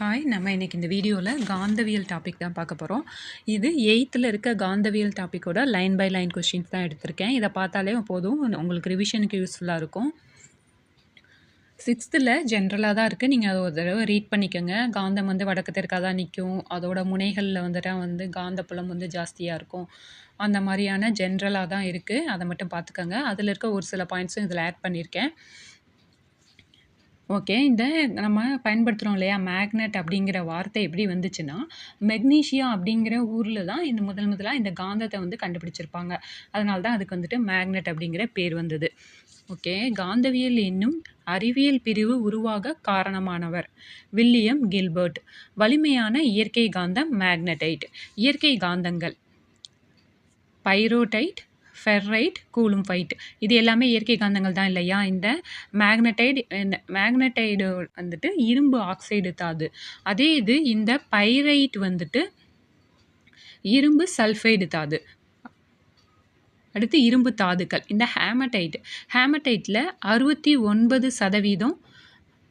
Hi நம்ம இன்றைக்கி இந்த வீடியோவில் காந்தவியல் டாபிக் தான் பார்க்க போகிறோம் இது எயித்தில் இருக்க காந்தவியல் டாப்பிக்கோட லைன் பை லைன் கொஷின்ஸ் தான் எடுத்திருக்கேன். இதை பார்த்தாலே போதும் உங்களுக்கு ரிவிஷனுக்கு யூஸ்ஃபுல்லாக இருக்கும். சிக்ஸ்த்தில் ஜென்ரலாக தான் இருக்குது நீங்கள் அதை ஒரு தடவை ரீட் பண்ணிக்கோங்க. காந்தம் வந்து வடக்கு தெற்காக தான் நிற்கும் அதோட முனைகளில் வந்துட்டு வந்து காந்தப்புலம் வந்து ஜாஸ்தியாக இருக்கும். அந்த மாதிரியான ஜென்ரலாக தான் இருக்குது அதை மட்டும் பார்த்துக்கோங்க. அதில் இருக்க ஒரு சில பாயிண்ட்ஸும் இதில் ஆட் பண்ணியிருக்கேன் ஓகே. இந்த நம்ம பயன்படுத்துகிறோம் இல்லையா? மேக்னெட் அப்படிங்கிற வார்த்தை எப்படி வந்துச்சுன்னா மெக்னீஷியா அப்படிங்கிற ஊரில் தான் இந்த முதல் முதலாக இந்த காந்தத்தை வந்து கண்டுபிடிச்சிருப்பாங்க. அதனால தான் அதுக்கு வந்துட்டு மேக்னெட் அப்படிங்கிற பேர் வந்தது. ஓகே. காந்தவியல் என்னும் அறிவியல் பிரிவு உருவாக காரணமானவர் வில்லியம் கில்பர்ட். வலிமையான இயற்கை காந்தம் மேக்னடைட் இயற்கை காந்தங்கள் பைரோடைட் ஃபெர்ரைட் கூலும் ஃபைட். இது எல்லாமே இயற்கை காந்தங்கள் தான் இல்லையா? இந்த மேக்னடைடு இந்த மேக்னடைடு வந்துட்டு இரும்பு ஆக்சைடு தாது அதே. இது இந்த பைரைட் வந்துட்டு இரும்பு சல்ஃபைடு தாது அடுத்து இரும்பு தாதுக்கள். இந்த ஹேமடைட். ஹேமடைட்டில் அறுபத்தி ஒன்பது சதவீதம்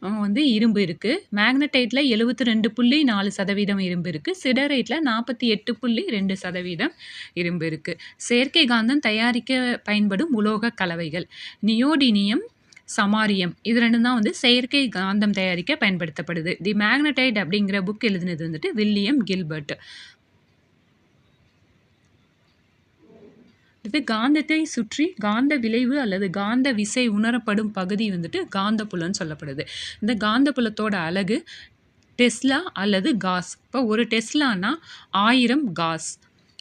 வந்து இரும்பு இருக்குது மேக்னடைட்டில் எழுபத்தி ரெண்டு புள்ளி நாலு சதவீதம் இரும்பு இருக்குது சிடரைட்டில் நாற்பத்தி எட்டு புள்ளி ரெண்டு சதவீதம் இரும்பு இருக்குது செயற்கை காந்தம் தயாரிக்க பயன்படும் உலோக கலவைகள். நியோடினியம் சமாரியம் இது ரெண்டும் தான் வந்து செயற்கை காந்தம் தயாரிக்க பயன்படுத்தப்படுது. தி மேக்னடைட் அப்படிங்கிற புக் எழுதினது வந்துட்டு வில்லியம் கில்பர்ட். இது காந்தத்தை சுற்றி காந்த விளைவு அல்லது காந்த விசை உணரப்படும் பகுதி வந்துட்டு காந்தப்புலன்னு சொல்லப்படுது. இந்த காந்தப்புலத்தோட அழகு டெஸ்லா அல்லது காஸ். இப்போ ஒரு டெஸ்லானா ஆயிரம் காஸ்.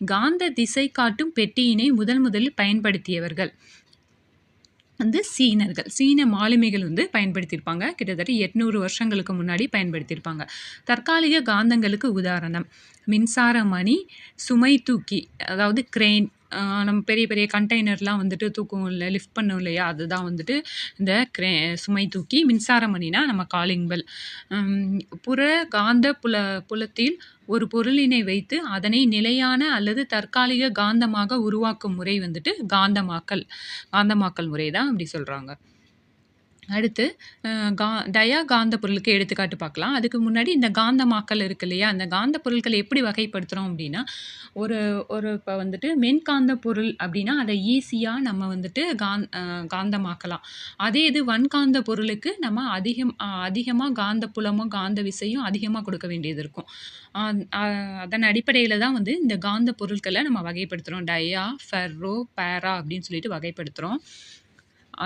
காந்த திசை காட்டும் பெட்டியினை முதன் முதலில் பயன்படுத்தியவர்கள் வந்து சீனர்கள். சீன மாலுமிகள் வந்து பயன்படுத்தியிருப்பாங்க. கிட்டத்தட்ட எட்நூறு வருஷங்களுக்கு முன்னாடி பயன்படுத்தியிருப்பாங்க. தற்காலிக காந்தங்களுக்கு உதாரணம். மின்சார மணி சுமை தூக்கி அதாவது கிரெயின் நம்ம பெரிய பெரிய கண்டெய்னர்லாம் வந்துட்டு தூக்கும் இல்லை லிஃப்ட் பண்ணும் இல்லையா? அதுதான் வந்துட்டு இந்த க்ரே சுமை தூக்கி மின்சார மணினா நம்ம காலிங் பெல். புற காந்த புல புலத்தில் ஒரு பொருளினை வைத்து அதனை நிலையான அல்லது தற்காலிக காந்தமாக உருவாக்கும் முறை வந்துட்டு காந்தமாக்கல். காந்தமாக்கல் முறை தான் அப்படி சொல்கிறாங்க அடுத்து கா டயா காந்த பொருளுக்கு எடுத்துக்காட்டு பார்க்கலாம். அதுக்கு முன்னாடி இந்த காந்தமாக்கல் இருக்கு இல்லையா? அந்த காந்த பொருட்களை எப்படி வகைப்படுத்துகிறோம் அப்படின்னா ஒரு ஒரு இப்போ வந்துட்டு மென்காந்த பொருள் அப்படின்னா அதை ஈஸியாக நம்ம வந்துட்டு காந் காந்தமாக்கலாம். அதே இது வன்காந்த பொருளுக்கு நம்ம அதிகம் அதிகமாக காந்த புலமும் காந்த விசையும் அதிகமாக கொடுக்க வேண்டியது இருக்கும். அதன் அடிப்படையில் தான் வந்து இந்த காந்த பொருட்களை நம்ம வகைப்படுத்துகிறோம் டயா ஃபெர்ரோ பேரா அப்படின்னு சொல்லிட்டு வகைப்படுத்துகிறோம்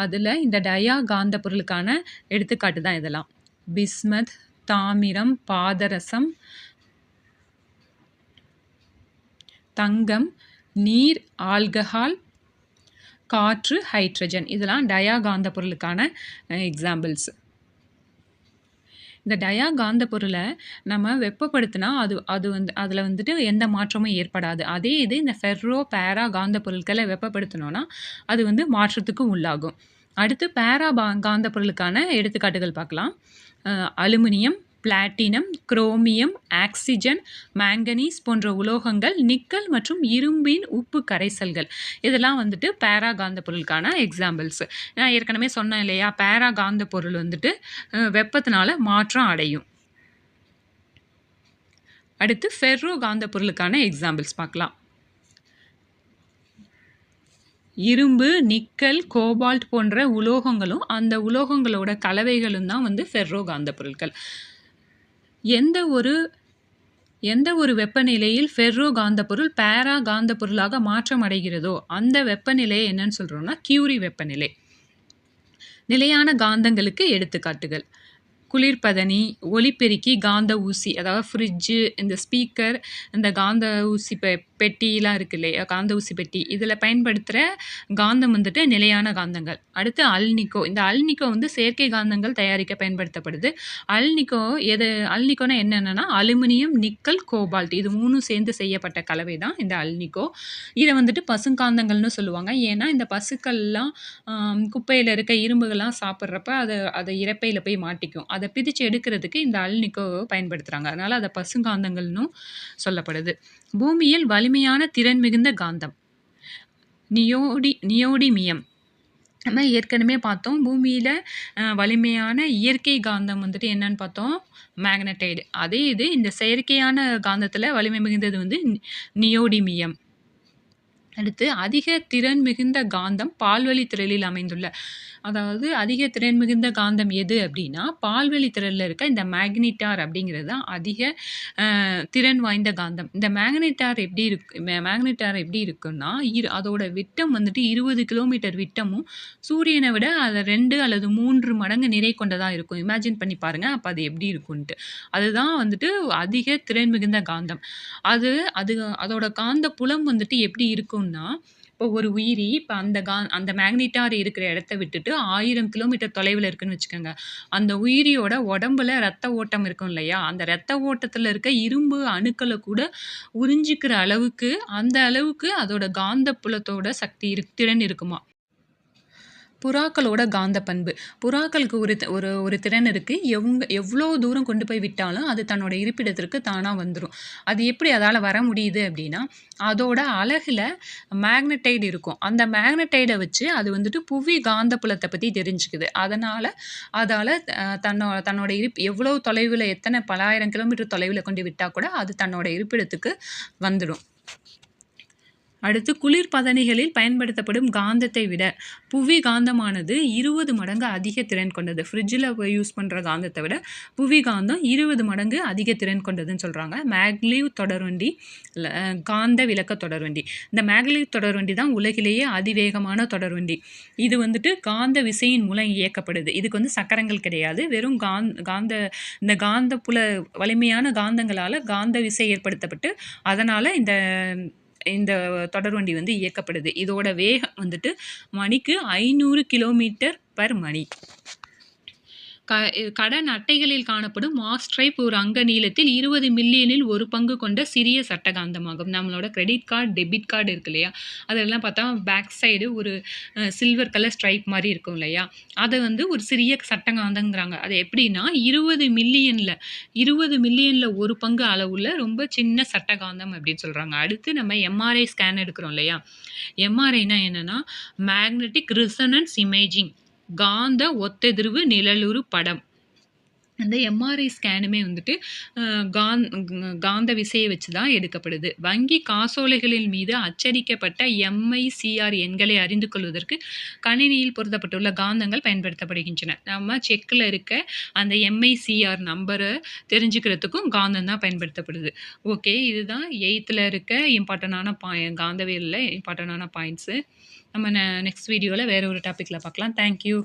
அதில் இந்த டயா காந்த பொருளுக்கான எடுத்துக்காட்டு தான் இதெல்லாம். பிஸ்மத் தாமிரம் பாதரசம் தங்கம் நீர் ஆல்கஹால் காற்று ஹைட்ரஜன். இதெல்லாம் டயா காந்த பொருளுக்கான எக்ஸாம்பிள்ஸ் இந்த டயா காந்த பொருளை நம்ம வெப்பப்படுத்தினா அது அது வந்து அதில் வந்துட்டு எந்த மாற்றமும் ஏற்படாது. அதே இது இந்த ஃபெர்ரோ பேரா காந்த பொருட்களை வெப்பப்படுத்தினோன்னா அது வந்து மாற்றத்துக்கும் உள்ளாகும். அடுத்து பேரா பா காந்த பொருளுக்கான எடுத்துக்காட்டுகள் பார்க்கலாம். Aluminium platinum chromium oxygen manganese போன்ற உலோகங்கள் நிக்கல் மற்றும் இரும்பின் உப்பு கரைசல்கள். இதெல்லாம் வந்துட்டு பேரா காந்த பொருளுக்கான எக்ஸாம்பிள்ஸ் நான் ஏற்கனவே சொன்னேன் இல்லையா பேரா காந்த பொருள் வந்துட்டு வெப்பத்தினால மாற்றம் அடையும். அடுத்து ஃபெர்ரோ காந்த பொருளுக்கான எக்ஸாம்பிள்ஸ் பார்க்கலாம். இரும்பு நிக்கல் கோபால்ட் போன்ற உலோகங்களும் அந்த உலோகங்களோட கலவைகளும் தான் வந்து ஃபெர்ரோ காந்த பொருட்கள். எந்த ஒரு எந்த ஒரு வெப்பநிலையில் ஃபெர்ரோ காந்தப்பொருள் பேரா காந்தப்பொருளாக மாற்றம் அடைகிறதோ அந்த வெப்பநிலையை என்னன்னு சொல்கிறோம்னா கியூரி வெப்பநிலை. நிலையான காந்தங்களுக்கு எடுத்துக்காட்டுகள். குளிர்பதனி ஒலிபெருக்கி காந்த ஊசி அதாவது ஃப்ரிட்ஜு இந்த ஸ்பீக்கர் இந்த காந்த ஊசி பெட்டிலாம் இருக்கு இல்லையா? காந்த ஊசி பெட்டி. இதில் பயன்படுத்துகிற காந்தம் வந்துட்டு நிலையான காந்தங்கள். அடுத்து அல்னிக்கோ. இந்த அல்னிக்கோ வந்து செயற்கை காந்தங்கள் தயாரிக்க பயன்படுத்தப்படுது. அல்னிக்கோ எது அல்னிக்கோனா என்னென்னா அலுமினியம் நிக்கல் கோபால்ட். இது மூணும் சேர்ந்து செய்யப்பட்ட கலவை தான் இந்த அல்னிக்கோ. இதை வந்துட்டு பசுங்காந்தங்கள்னு சொல்லுவாங்க. ஏன்னா இந்த பசுக்கள்லாம் குப்பையில் இருக்க இரும்புகள்லாம் சாப்பிட்றப்ப அதை அதை இறப்பையில் போய் மாட்டிக்கும். அதை பிரித்து எடுக்கிறதுக்கு இந்த அல்னிக்கோ பயன்படுத்துகிறாங்க அதனால் அதை பசுங்காந்தங்கள்னும் சொல்லப்படுது. பூமியில் வலிமையான திறன் மிகுந்த காந்தம். நியோடி நியோடிமியம். நம்ம ஏற்கனவே பார்த்தோம் பூமியில் வலிமையான இயற்கை காந்தம் வந்துட்டு என்னன்னு பார்த்தோம் மேக்னடைடு. அதே இது இந்த செயற்கையான காந்தத்தில் வலிமை மிகுந்தது வந்து நியோடிமியம். அடுத்து அதிக திறன் மிகுந்த காந்தம் பால்வழி திரளில் அமைந்துள்ள. அதாவது அதிக திறன் மிகுந்த காந்தம் எது அப்படின்னா பால்வழி திரளில் இருக்க இந்த மேக்னிட்டார் அப்படிங்கிறது தான் அதிக திறன் வாய்ந்த காந்தம். இந்த மேக்னெட்டார் எப்படி இருக்கு மே- மேக்னெட்டார் எப்படி இருக்குன்னா இரு அதோட விட்டம் வந்துட்டு இருபது கிலோமீட்டர் விட்டமும் சூரியனை விட அதை ரெண்டு அல்லது மூன்று மடங்கு நிறை கொண்டதாக இருக்கும். இமேஜின் பண்ணி பாருங்கள் அப்போ அது எப்படி இருக்கும்ன்ட்டு. அதுதான் வந்துட்டு அதிக திறன் மிகுந்த காந்தம். அது அது அதோட காந்த புலம் வந்துட்டு எப்படி இருக்கும் இருக்கும்னா இப்போ ஒரு உயிரி இப்போ அந்த கா அந்த மேக்னிட்டார் இருக்கிற இடத்த விட்டுட்டு ஆயிரம் கிலோமீட்டர் தொலைவில் இருக்குன்னு வச்சுக்கோங்க. அந்த உயிரியோட உடம்புல ரத்த ஓட்டம் இருக்கும் இல்லையா? அந்த ரத்த ஓட்டத்தில் இருக்க இரும்பு அணுக்களை கூட உறிஞ்சிக்கிற அளவுக்கு அந்த அளவுக்கு அதோட காந்த புலத்தோட சக்தி இரு திறன் இருக்குமா? புறாக்களோட காந்த பண்பு. புறாக்களுக்கு ஒரு ஒரு ஒரு திறன் இருக்குது எவங்க எவ்வளோ தூரம் கொண்டு போய் விட்டாலும் அது தன்னோட இருப்பிடத்திற்கு தானாக வந்துடும் அது எப்படி அதால் வர முடியுது அப்படின்னா அதோட அழகில் மேக்னட்டைடு இருக்கும். அந்த மேக்னடைடை வச்சு அது வந்துட்டு புவி காந்த புலத்தை பற்றி தெரிஞ்சுக்குது. அதனால் அதால் தன்னோ தன்னோட இருப் எவ்வளோ தொலைவில் எத்தனை பலாயிரம் கிலோமீட்டர் தொலைவில் கொண்டு விட்டால் கூட அது தன்னோட இருப்பிடத்துக்கு வந்துடும் அடுத்து குளிர்பதனிகளில் பயன்படுத்தப்படும் காந்தத்தை விட புவி காந்தமானது இருபது மடங்கு அதிக திறன் கொண்டது. ஃப்ரிட்ஜில் யூஸ் பண்ணுற காந்தத்தை விட புவி காந்தம் இருபது மடங்கு அதிக திறன் கொண்டதுன்னு சொல்கிறாங்க மேக்லீவ் தொடர்வண்டி காந்த விளக்க தொடர்வண்டி இந்த மேக்லீவ் தொடர்வண்டி தான் உலகிலேயே அதிவேகமான தொடர்வண்டி இது வந்துட்டு காந்த விசையின் மூலம் இயக்கப்படுது. இதுக்கு வந்து சக்கரங்கள் கிடையாது. வெறும் காந்த காந்த இந்த காந்த புல வலிமையான காந்தங்களால் காந்த விசை ஏற்படுத்தப்பட்டு அதனால் இந்த இந்த தொடர்வண்டி வந்து இயக்கப்படுது. இதோட வேகம் வந்துட்டு மணிக்கு ஐநூறு கிலோமீட்டர் பர் மணி. க கடன் அட்டைகளில் காணப்படும் மாஸ்ட்ரைப் ஒரு அங்க நீளத்தில் இருபது மில்லியனில் ஒரு பங்கு கொண்ட சிறிய சட்டகாந்தமாகும். நம்மளோட கிரெடிட் கார்டு டெபிட் கார்டு இருக்கு இல்லையா? அதெல்லாம் பார்த்தா பேக் சைடு ஒரு சில்வர் கலர் ஸ்ட்ரைப் மாதிரி இருக்கும் இல்லையா? அதை வந்து ஒரு சிறிய சட்டகாந்தங்கிறாங்க. அது எப்படின்னா இருபது மில்லியனில் இருபது மில்லியனில் ஒரு பங்கு அளவுள்ள ரொம்ப சின்ன சட்டகாந்தம் அப்படின்னு சொல்கிறாங்க அடுத்து நம்ம எம்ஆர்ஐ ஸ்கேன் எடுக்கிறோம் இல்லையா? எம்ஆர்ஐனா என்னென்னா மேக்னெட்டிக் ரிசனன்ஸ் இமேஜிங் காந்த ஒத்தெதிர்வு நிழலுரு படம். அந்த எம்ஆர்ஐ ஸ்கேனுமே வந்துட்டு காந்த் காந் காந்த விசையை வச்சு தான் எடுக்கப்படுது. வங்கி காசோலைகளின் மீது அச்சடிக்கப்பட்ட எம்ஐசிஆர் எண்களை அறிந்து கொள்வதற்கு கணினியில் பொருத்தப்பட்டுள்ள காந்தங்கள் பயன்படுத்தப்படுகின்றன. நம்ம செக்கில் இருக்க அந்த எம்ஐசிஆர் நம்பரை தெரிஞ்சுக்கிறதுக்கும் காந்தம் தான் பயன்படுத்தப்படுது. ஓகே இதுதான் எயித்தில் இருக்க இம்பார்ட்டண்டான பாயிண்ட் காந்தவியலில் இம்பார்ட்டண்டான பாயிண்ட்ஸு. நம்ம நெக்ஸ்ட் வீடியோவில் வேறு ஒரு டாப்பிக்கில் பார்க்கலாம் தேங்க்யூ